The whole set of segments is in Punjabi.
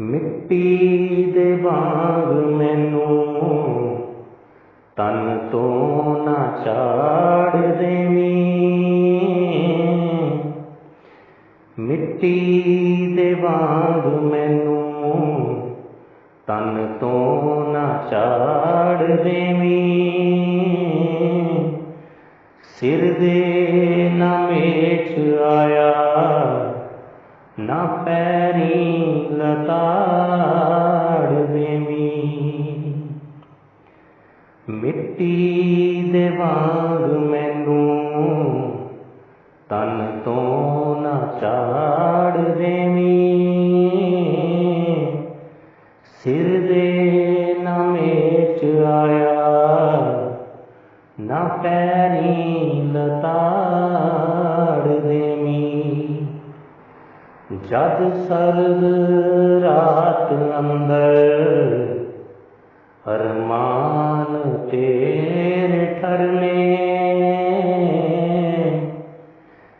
ਮਿੱਟੀ ਦੇ ਵਾਂਗ ਮੈਨੂੰ ਤਨ ਤੋਂ ਨਾ ਚਾੜ ਦੇਵੀਂ। ਮਿੱਟੀ ਦੇ ਵਾਂਗ ਮੈਨੂੰ ਤਨ ਤੋਂ ਨਾ ਚਾੜ ਦੇਵੀਂ। ਸਿਰ ਦੇ ਨਾ ਪੈਰੀ ਲਤਾੜ ਦੇਵੀਂ। ਮਿੱਟੀ ਦੇ ਵਾਂਗ ਮੈਨੂੰ ਤਨ ਤੋਂ ਨਾ ਚਾੜ ਦੇਵੀਂ। ਸਿਰ ਦੇ ਨਾ ਮੇਚ ਆਇਆ, ਨਾ ਪੈਰੀ ਲਤਾੜ ਜਦ ਸਰਗ ਰਾਤ ਅੰਦਰ ਅਰਮਾਨ ਤੇਰੇ ਠਰਨੇ,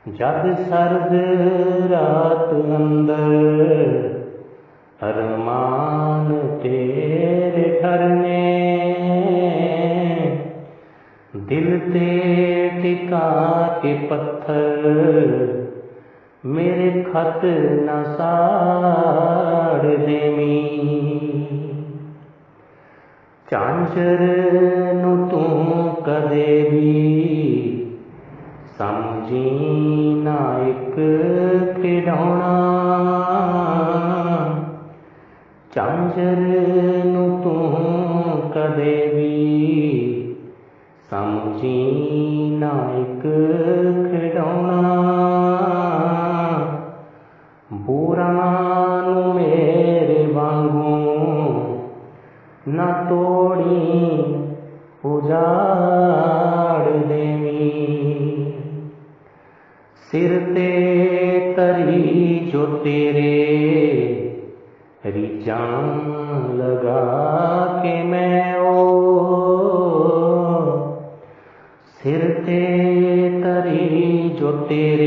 ਜਦ ਸਰਗ ਰਾਤ ਅੰਦਰ ਅਰਮਾਨ ਤੇਰੇ ਠਰਨੇ, ਦਿਲ ਤੇ ਟਿਕਾ ਕੇ ਪੱਥਰ ਮੇਰੇ ਖਤ ਨਾ ਸਾੜ ਦੇਵੀਂ। ਚਾਂਚਰ ਨੂੰ ਤੂੰ ਕਦੇ ਵੀ ਸਮਝੀ ਨਾ ਇੱਕ ਖਿਡੌਣਾ। ਚਾਂਚਰ ਨੂੰ ਤੂੰ ਕਦੇ ਵੀ ਸਮਝੀ ਨਾ ਇੱਕ ਖਿਡੌਣਾ। ਬੂਰਾਂ ਨੂੰ ਮੇਰੇ ਵਾਂਗੂ। ਨਾ ਤੋੜੀ ਉਜਾੜ ਦੇਵੀਂ। ਸਿਰ ਤੇ ਤਰੀ ਜੋ ਤੇਰੇ ਰੀਜਾਂ ਲਗਾ ਕੇ ਮੈਂ ਉਹ ਸਿਰ ਤੇ ਤਰੀ ਜੋ ਤੇਰੇ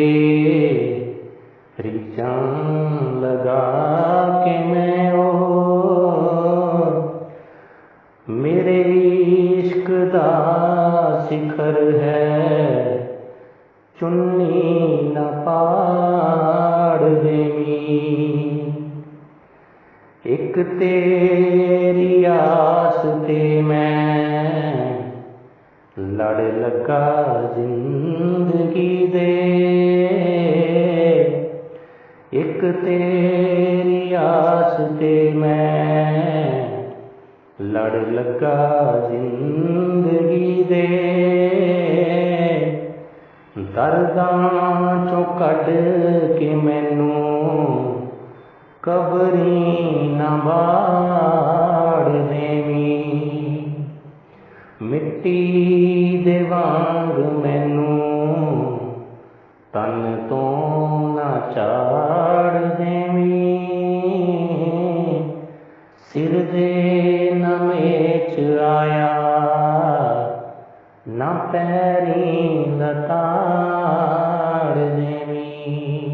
ਰੀਜਾਂ ਲਗਾ ਕੇ ਮੈਂ ਉਹ ਮੇਰੇ ਇਸ਼ਕ ਦਾ ਸਿਖਰ ਹੈ ਚੁੰਨੀ ਨਾ ਪਾੜ ਦੇਵੀਂ ਇੱਕ ਤੇਰੀ ਆਸ ਤੇ ਮੈਂ ਲੜ ਲੱਗਾ ਜ਼ਿੰਦਗੀ ਲੜ ਲੱਗਾ ਜ਼ਿੰਦਗੀ ਦੇ। ਦਰਦਾਂ ਚੋਂ ਕੱਢ ਕੇ ਮੈਨੂੰ ਕਬਰੀ ਨਾ ਬਾੜ ਦੇਵੀਂ। ਮਿੱਟੀ ਦੇ ਵਾਂਗ ਮੈਨੂੰ ਤਨ ਤੋਂ ਨਾ ਚਾੜ ਦੇ ਨਾ ਪੈਰੀ ਲਤਾੜ ਦੇਵੀਂ।